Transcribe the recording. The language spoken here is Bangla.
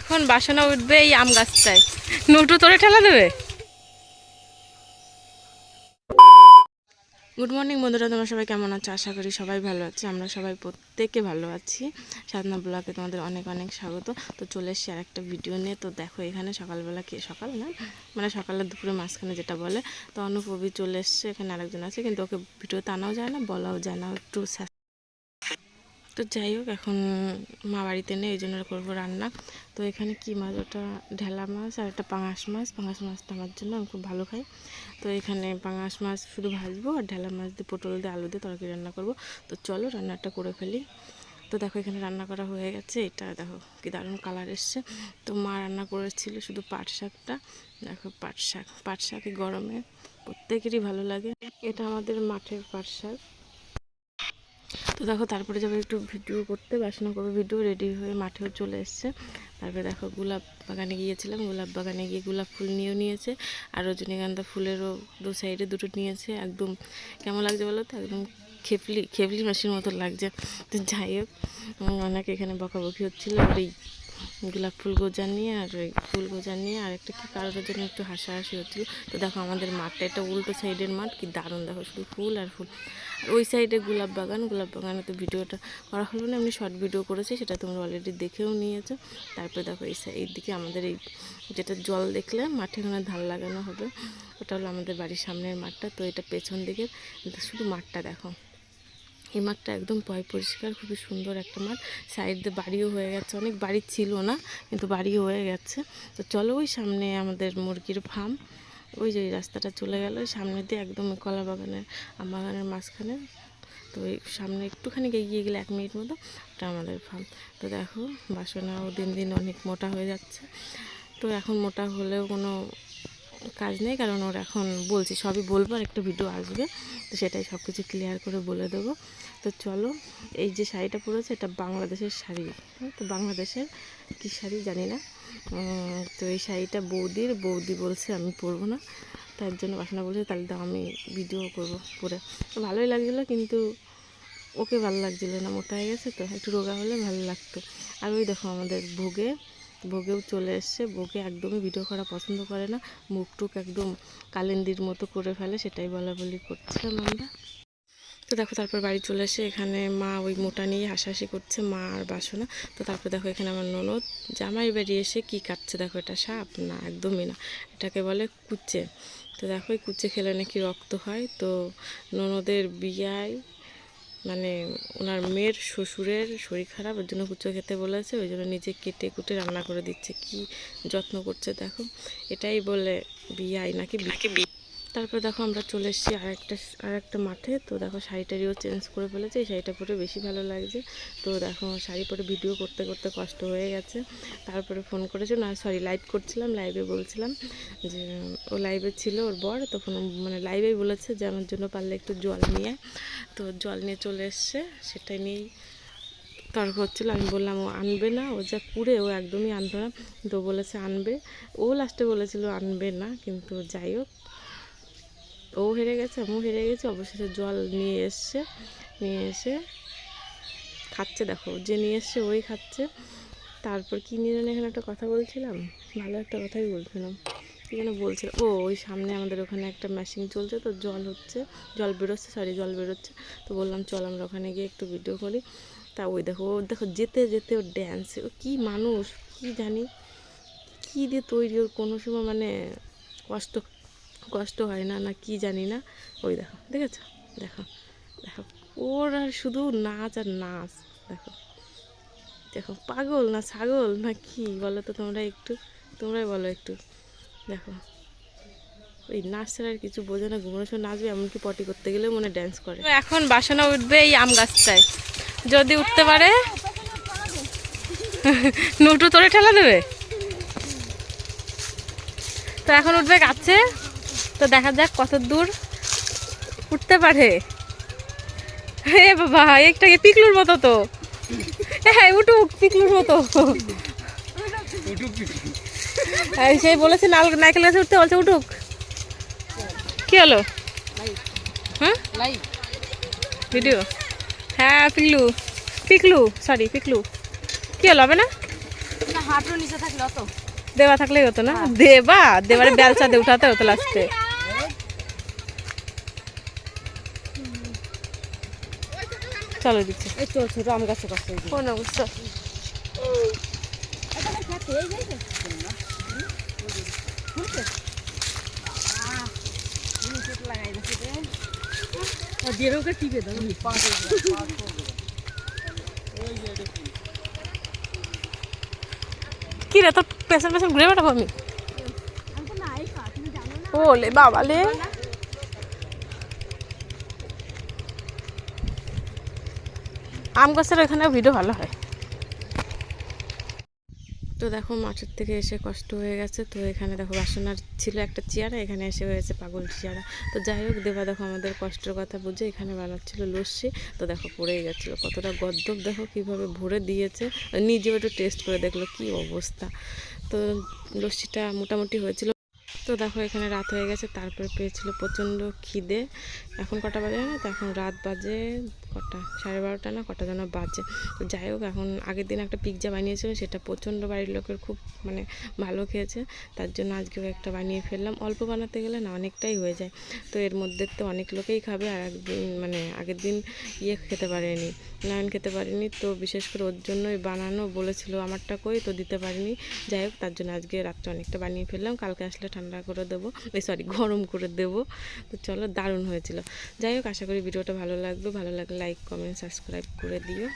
এখন বাসনা উঠবে এই আম গাছটায়। নোটু, তোরে ঠেলা দেবে? গুড মর্নিং বন্ধুরা, তোমরা সবাই কেমন আছো? আশা করি সবাই ভালো আছে। আমরা সবাই প্রত্যেকে ভালো আছি। সাধনা ব্লগে তোমাদের অনেক অনেক স্বাগত। তো চলে এসছি আর একটা ভিডিও নিয়ে। তো দেখো, এখানে সকালবেলা কি সকাল না? মানে সকালে দুপুরে মাঝখানে যেটা বলে, তো অনুপবি চলে এসছে। এখানে আরেকজন আছে, কিন্তু ওকে ভিডিওতে আনাও যায় না, বলাও যায় না, একটু তো যাই হোক, এখন মা বাড়িতে নেই এই জন্য করব রান্না। তো এখানে কি মাছ? ওটা ঢেলা মাছ আর একটা পাঙাশ মাছ। পাঙাশ মাছটা আমার জন্য, আমি খুব ভালো খাই। তো এখানে পাঙাশ মাছ শুধু ভাজবো আর ঢেলা মাছ দিয়ে, পটল দিয়ে, আলু দিয়ে তরকারি রান্না করব। তো চলো রান্নাটা করে ফেলি। তো দেখো, এখানে রান্না করা হয়ে গেছে। এটা দেখো, কি দারুণ কালার এসছে। তো মা রান্না করেছিল শুধু পাট শাকটা। দেখো, পাট শাক। পাট শাকে গরমে প্রত্যেকেরই ভালো লাগে। এটা আমাদের মাঠের পাট শাক। তো দেখো, তারপরে যাবে একটু ভিডিও করতে, বাসনা করব, ভিডিও রেডি হয়ে মাঠেও চলে এসছে। তারপরে দেখো, গোলাপ বাগানে গিয়েছিলাম, গোলাপ বাগানে গিয়ে গোলাপ ফুল নিয়েও নিয়েছে। আর রজনীগন্ধা ফুলেরও দু সাইডে দুটো নিয়েছে। একদম কেমন লাগছে বলো তো? একদম খেপলি খেপলি মাসির মতো লাগছে। তো যাই হোক অনেক এখানে বকাবকি হচ্ছিল এই গোলাপ ফুল গোজা নিয়ে আর ওই ফুল গোজা নিয়ে আর একটা কি কারোর জন্য একটু হাসাহাসি হচ্ছিল। তো দেখো আমাদের মাঠটা, এটা উল্টো সাইডের মাঠ, কি দারুণ দেখো, শুধু ফুল আর ফুল। আর ওই সাইডে গোলাপ বাগান, গোলাপ বাগানে তো ভিডিওটা করা হলো না, এমনি শর্ট ভিডিও করেছি, সেটা তোমরা অলরেডি দেখেও নিয়েছো। তারপরে দেখো এই সাইড এইদিকে আমাদের এই যেটা জল দেখলে, মাঠে ওখানে ধান লাগানো হবে, ওটা হলো আমাদের বাড়ির সামনের মাঠটা, তো এটা পেছন দিকে, শুধু মাঠটা দেখো। এই মাঠটা একদম পয় পরিষ্কার, খুবই সুন্দর একটা মাঠ। সাইড বাড়িও হয়ে গেছে, অনেক বাড়ি ছিল না, কিন্তু বাড়িও হয়ে গেছে। তো চলো ওই সামনে আমাদের মুরগির ফার্ম ওই যে রাস্তাটা চলে গেল সামনে দিয়ে একদম কলা বাগানের, আম বাগানের মাঝখানে। তো ওই সামনে একটুখানি এগিয়ে গেলে এক মিনিট মতো, ওটা আমাদের ফার্ম তো দেখো বাসনাও দিন দিন অনেক মোটা হয়ে যাচ্ছে। তো এখন মোটা হলেও কোনো কাজ নেই কারণ ওর এখন বলছি সবই বলব আর একটা ভিডিও আসবে। তো সেটাই সব কিছু ক্লিয়ার করে বলে দেবো। তো চলো এই যে শাড়িটা পরেছে এটা বাংলাদেশের শাড়ি। হ্যাঁ, তো বাংলাদেশের কী শাড়ি জানি না। তো এই শাড়িটা বৌদির বৌদি বলছে আমি পরবো না। তার জন্য বাসনা বলছে তাহলে তো আমি ভিডিও করব পরে। তো ভালোই লাগছিল কিন্তু ওকে ভালো লাগছিল না মোটা হয়ে গেছে তো একটু রোগা হলে ভালো লাগতো। আর ওই দেখো আমাদের ভোগে ভোগেও চলে এসছে। ভোগে একদমই ভিডিও করা পছন্দ করে না। মুখ টুক একদম কালিন্দির মতো করে ফেলে, সেটাই বলা বলি করছিলাম আমরা। তো দেখো, তারপর বাড়ি চলে এসে এখানে মা ওই মোটা নিয়ে হাসাহাসি করছে, মা আর বাসনা। তো তারপর দেখো, এখানে আমার ননদ। জামাই বাড়ি এসে কি কাটছে দেখো, এটা সাপ? না, একদমই না। এটাকে বলে কুচে। তো দেখো, এই কুচে খেলে নাকি রক্ত হয়। তো ননদের বিয়ায় মানে ওনার মেয়ের শ্বশুরের শরীর খারাপ, ওর জন্য কুচো খেতে বলেছে, ওই জন্য নিজে কেটে কুটে রান্না করে দিচ্ছে। কি যত্ন করছে দেখো। এটাই বলে বিয়াই নাকি নাকি তারপর দেখো আমরা চলে এসেছি আর একটা আর একটা মাঠে। তো দেখো শাড়িটারিও চেঞ্জ করে ফেলেছে, এই শাড়িটা পরে বেশি ভালো লাগছে। তো দেখো শাড়ি পরে ভিডিও করতে করতে কষ্ট হয়ে গেছে। তারপরে ফোন করেছে, না সরি লাইভ করছিলাম লাইভে বলছিলাম যে, ও লাইভে ছিল ওর বর তখন মানে লাইভেই বলেছে যে, আমার জন্য পারলে একটু জল নিয়ে। তো জল নিয়ে চলে এসছে, সেটাই নিয়েই তর্ক হচ্ছিল। আমি বললাম, ও আনবে না, ও যা কুড়ে ও একদমই আনবে না। ও বলেছে, আনবে। ও লাস্টে বলেছিল, আনবে না। কিন্তু যাই হোক ও হেরে গেছে আমিও হেরে গেছি, অবশেষে জল নিয়ে এসছে, নিয়ে এসে খাচ্ছে দেখো, যে নিয়ে এসছে ওই খাচ্ছে। তারপর কি নিয়ে এখানে একটা কথা বলছিলাম, ভালো একটা কথাই বলছিলাম। কি যেন বলছিল, ও ওই সামনে আমাদের ওখানে একটা মেশিন চলছে তো, জল হচ্ছে, জল বেরোচ্ছে সরি জল বেরোচ্ছে। তো বললাম, চল আমরা ওখানে গিয়ে একটু ভিডিও করি। তা ওই দেখো, ও দেখো যেতে যেতে ওর ড্যান্স ও কী মানুষ, কি জানি, কী দিয়ে তৈরি, ওর কোনো সময় মানে কষ্ট কষ্ট হয় না না কি জানি না। ওই দেখো, দেখেছ? দেখো দেখো। ওর আর শুধু নাচ আর নাচ, দেখো। দেখো, পাগল না ছাগল না কি? বলো তো তোমরা একটু, তোমরাই বলো একটু। দেখো, ওই নাচ ছাড়া আর কিছু বোঝে না, ঘুমানোর সময় নাচবে, এমনকি পটি করতে গেলেও মনে ড্যান্স করে। এখন বাসনা উঠবে এই আম গাছটায়। যদি উঠতে পারে, নুটু তোরে ঠেলা দেবে? তো এখন উঠবে গাছে তো দেখা যাক কত দূর উঠতে পারে। হে বাবা একটা পিকলুর মতো তো? হ্যাঁ উঠুক পিকলুর মতো। সেই বলেছে লাল নাইকেল গাছে উঠতে বলছে উঠুক। কি হলো? হ্যাঁ ভিডিও? হ্যাঁ পিকলু। পিকলু সরি পিকলু। কি হলো হবে না? হাঁটুর নিচে থাকলে অত দেওয়া থাকলেই হতো না? দেবা দেবারে বেলচা দিয়ে উঠাতে হতো লাস্টে চলো দিচ্ছি। এই তো ছোট আম গাছে কষ্ট কোন অবস্থা? দেড়কে টিপে দাও। কি রে তোর পেছন পেছন ঘুরে বেড়াবো আমি? ওলে বাবা লে আম গাছের ওখানে ভিডিও ভালো হয়। তো দেখো মাঠের থেকে এসে কষ্ট হয়ে গেছে। তো এখানে দেখো বাসনার ছিল একটা চেয়ারা, এখানে এসে হয়েছে পাগল চেয়ারা। তো যাই হোক, দেবা দেখো আমাদের কষ্টের কথা বুঝে এখানে বানাচ্ছিল লস্যি। তো দেখো পড়েই যাচ্ছিল কতটা গদ্দপ দেখো কীভাবে ভরে দিয়েছে। নিজেও একটু টেস্ট করে দেখল কি অবস্থা। তো লস্যিটা মোটামুটি হয়েছিল। তো দেখো এখানে রাত হয়ে গেছে, তারপরে পেয়েছিল প্রচণ্ড খিদে। এখন কটা বাজে না তো? এখন রাত বাজে কটা? সাড়ে বারোটা না? কটা যেন বাজে। তো যাই হোক, এখন আগের দিন একটা পিৎজা বানিয়েছিল, সেটা প্রচণ্ড বাড়ির লোকের খুব মানে ভালো খেয়েছে। তার জন্য আজকেও একটা বানিয়ে ফেললাম। অল্প বানাতে গেলে না অনেকটাই হয়ে যায়। তো এর মধ্যে তো অনেক লোকেই খাবে আর একদিন মানে আগের দিন ইয়ে খেতে পারেনি নয়ন খেতে পারিনি। তো বিশেষ করে ওর জন্যই বানানো বলেছিল আমারটা কই? তো দিতে পারিনি। যাই হোক, তার জন্য আজকে রাত্রে অনেকটা বানিয়ে ফেললাম। কালকে আসলে ঠান্ডা করে দেবো। ওই সরি গরম করে দেবো। তো চলো, দারুণ হয়েছিল। যাই হোক, আশা করি ভিডিওটা ভালো লাগবে ভালো লাগলে লাইক কমেন্ট সাবস্ক্রাইব করে দিও।